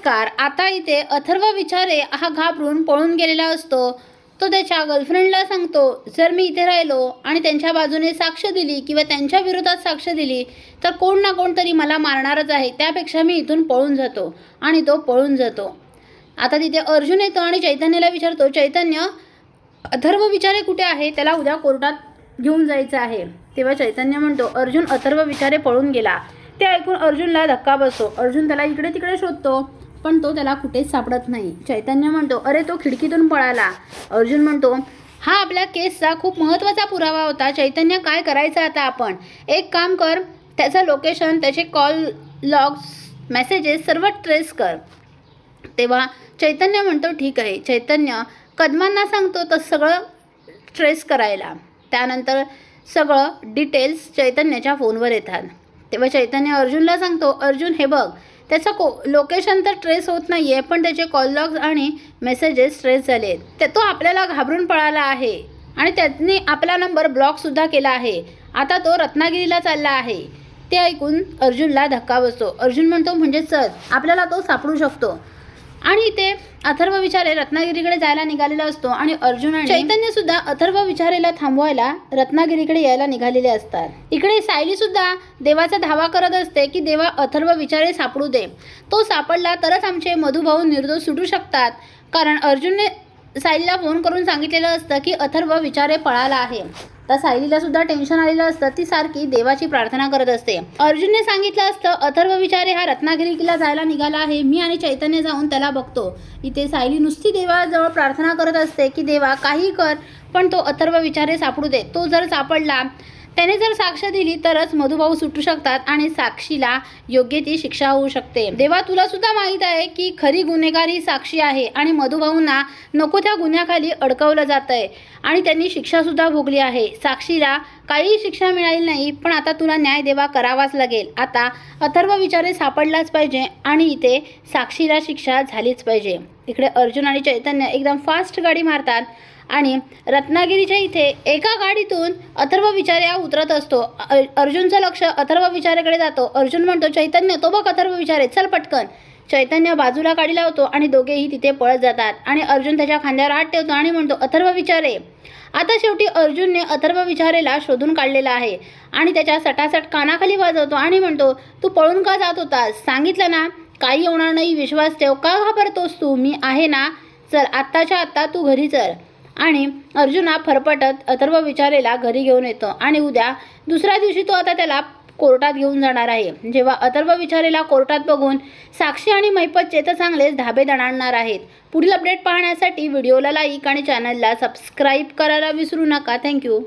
नमस्कार. आता इथे अथर्व विचारे हा घाबरून पळून गेलेला असतो. तो त्याच्या गर्लफ्रेंडला सांगतो जर मी इथे राहिलो आणि त्यांच्या बाजूने साक्ष दिली किंवा त्यांच्या विरोधात साक्ष दिली तर कोण ना कोण तरी मला मारणारच आहे. त्यापेक्षा मी इथून पळून जातो आणि तो पळून जातो. आता तिथे अर्जुन येतो आणि चैतन्याला विचारतो चैतन्य अथर्व विचारे कुठे आहे? त्याला उद्या कोर्टात घेऊन जायचं आहे. तेव्हा चैतन्य म्हणतो अर्जुन अथर्व विचारे पळून गेला. ते ऐकून अर्जुनला धक्का बसतो. अर्जुन त्याला इकडे तिकडे शोधतो. पण तो त्याला कुठेच सापडत नाही. चैतन्य म्हणतो अरे तो खिडकीतून पळाला. अर्जुन म्हणतो हा आपल्या केसचा खूप महत्त्वाचा पुरावा होता. चैतन्य काय करायचं आता आपण? एक काम कर त्याचं लोकेशन त्याचे कॉल लॉग्स मेसेजेस सर्व ट्रेस कर. तेव्हा चैतन्य म्हणतो ठीक आहे. चैतन्य कदमांना सांगतो तर सगळं ट्रेस करायला. त्यानंतर सगळं डिटेल्स चैतन्याच्या फोनवर येतात. तेव्हा चैतन्य अर्जुनला सांगतो अर्जुन हे बघ. त्याचं को लोकेशन तर ट्रेस होत नाही आहे पण त्याचे कॉल लॉग्स आणि मेसेजेस ट्रेस झाले आहेत. ते तो आपल्याला घाबरून पळाला आहे. आणि त्यांनी आपला नंबर ब्लॉकसुद्धा केला आहे. आता तो रत्नागिरीला चालला आहे. ते ऐकून अर्जुनला धक्का बसतो. अर्जुन म्हणतो म्हणजे चल आपल्याला तो सापडू शकतो. आणि ते अथर्व विचारे रत्नागिरीकडे जायला निघालेला असतो आणि अर्जुन आणि चैतन्य सुद्धा अथर्व विचारेला थांबवायला रत्नागिरीकडे यायला निघालेले असतात. इकडे सायली सुद्धा देवाचा धावा करत असते की देवा अथर्व विचारे सापडू दे. तो सापडला तरच आमचे मधुभाऊ निर्दोष सुटू शकतात. कारण अर्जुनने सायलीला फोन करून सांगितलेलं असतं की अथर्व विचारे पळाला आहे. तर सायलीला सुद्धा टेन्शन आलेलं असतं. ती सारखी देवाची प्रार्थना करत असते. अर्जुनने सांगितलं असतं अथर्व विचारे हा रत्नागिरीला जायला निघाला आहे. मी आणि चैतन्य जाऊन त्याला बघतो. इथे सायली नुसती देवाजवळ प्रार्थना करत असते की देवा काही कर पण तो अथर्व विचारे सापडू दे. तो जर सापडला त्याने जर साक्ष दिली तरच मधुभाऊ सुटू शकतात आणि साक्षीला योग्य ती शिक्षा होऊ शकते. देवा तुला सुद्धा माहीत आहे की खरी गुन्हेगार ही साक्षी आहे आणि मधुभाऊंना नको त्या गुन्ह्याखाली अडकवलं जात आहे आणि त्यांनी शिक्षा सुद्धा भोगली आहे. साक्षीला काही शिक्षा मिळाली नाही पण आता तुला न्याय देवा करावाच लागेल. आता अथर्व विचारे सापडलाच पाहिजे आणि इथे साक्षीला शिक्षा झालीच पाहिजे. इकडे अर्जुन आणि चैतन्य एकदम फास्ट गाडी मारतात. आणि रत्नागिरीच्या इथे एका गाडीतून अथर्व विचार्या उतरत असतो. अर्जुनचं लक्ष अथर्व विचारेकडे जातो. अर्जुन म्हणतो चैतन्य तो बघ अथर्व विचारे चल पटकन. चैतन्य बाजूला गाडी लावतो आणि दोघेही तिथे पळत जातात. आणि अर्जुन त्याच्या खांद्यावर हात ठेवतो आणि म्हणतो अथर्व विचारे. आता शेवटी अर्जुनने अथर्व विचारेला शोधून काढलेला आहे आणि त्याच्या सटासट कानाखाली वाजवतो आणि म्हणतो तू पळून का जात होतास? सांगितलं ना? काही होणार नाही विश्वास ठेव. का घाबरतोस तू? मी आहे ना? चल आत्ताच्या आत्ता तू घरी चल. आणि अर्जुना फरफटत अथर्व विचारेला घरी घेऊन येतो. आणि उद्या दुसऱ्या दिवशी तो आता त्याला कोर्टात घेऊन जाणार आहे. जेव्हा अथर्व विचारेला कोर्टात बघून साक्षी आणि मैपतचे तर चांगलेच धाबे दणाणणार आहेत. पुढील अपडेट पाहण्यासाठी व्हिडिओला लाईक आणि चॅनलला सबस्क्राईब करायला विसरू नका. थँक्यू